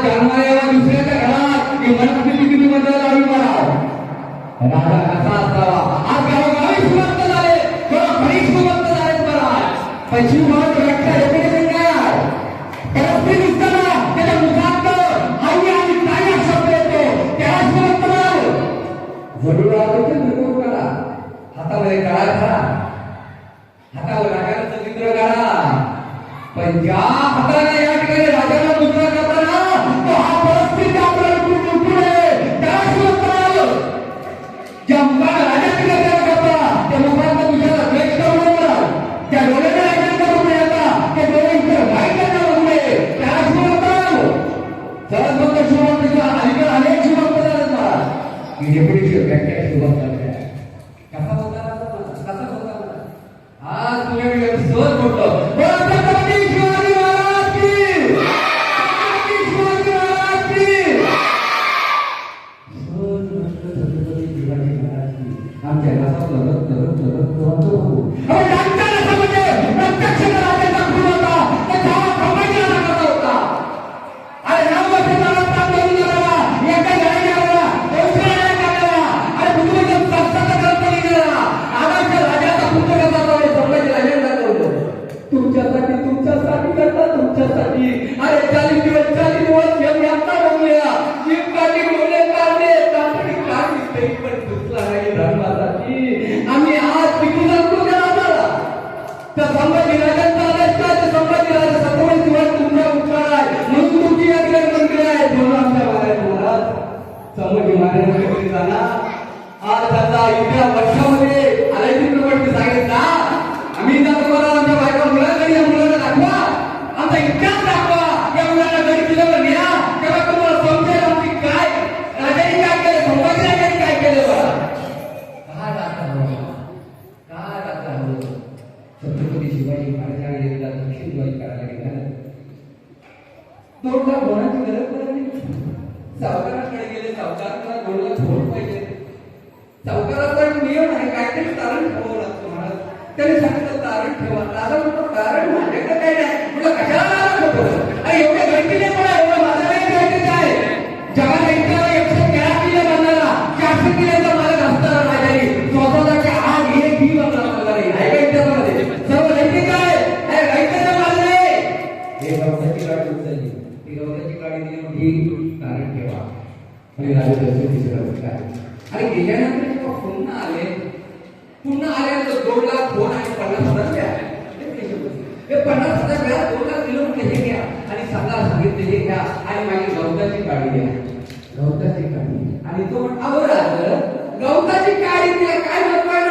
आज दुसऱ्याच्या घरात की मनस्थिती किती बदल आम्ही मारा राजा कसा असावा? आज गावोगावी श्रीमंत झाले. किंवा घरी श्रीमंत झाले बरा पैशी महत्त्व व्याख्या त्याला जरूर करा. हातामध्ये करा हातावर राजाचं चित्र काढा. पण ज्या हाताने या ठिकाणी राजाला मुद्रा करताना ही डेप्युटीची व्याख्या श्रीमंत कसा होता कसा होता आज तुझ्याकडे सहज बोलतो बोल छत्रपती शिवाजी महाराज की छत्रपती शिवाजी तुमच्यासाठी. अरे चालीस दिवस चालीस दिवस घेऊन आता बघूया जीव बोले काढले तातडी काढली तरी पण दुसरा नाही धर्मासाठी. आम्ही आज किती जातो त्या राजाला त्या संभाजी राजांचा आदेश काय त्या संभाजी राजा सत्तावीस दिवस तुमचा आहे. म्हणून तुमची मंत्री आहे. म्हणून आमच्या महाराज महाराज संभाजी जाणार. आज आता इतिहास छत्रपती शिवाजी एकदा दक्षिण द्वारी करायला गेला दोन कोणाची गरज पडली सावकाराकडे गेले सावकाराला दोन लाख पाहिजे. सावकाराचा एक नियम आहे काहीतरी तारण ठेवावं लागतो महाराज. त्याने सांगितलं तारण ठेवा. दादा तारण माझ्याकडे म्हणजे काही झाली ती गवताची काळी मोठी नारळ ठेवा. आणि राजदर्शन काय आणि गेल्यानंतर जेव्हा पुन्हा आले पुन्हा आल्यानंतर दोन लाख फोन आणि पन्नास हजार द्या. हे पन्नास हजार घ्या दोन लाख दिलं हे घ्या. आणि सल्ला सांगितले हे घ्या. आणि माझी गवताची काळी द्या. गवताची काळी आणि तो म्हणा राज गवताची काळी द्या. काय बनवायला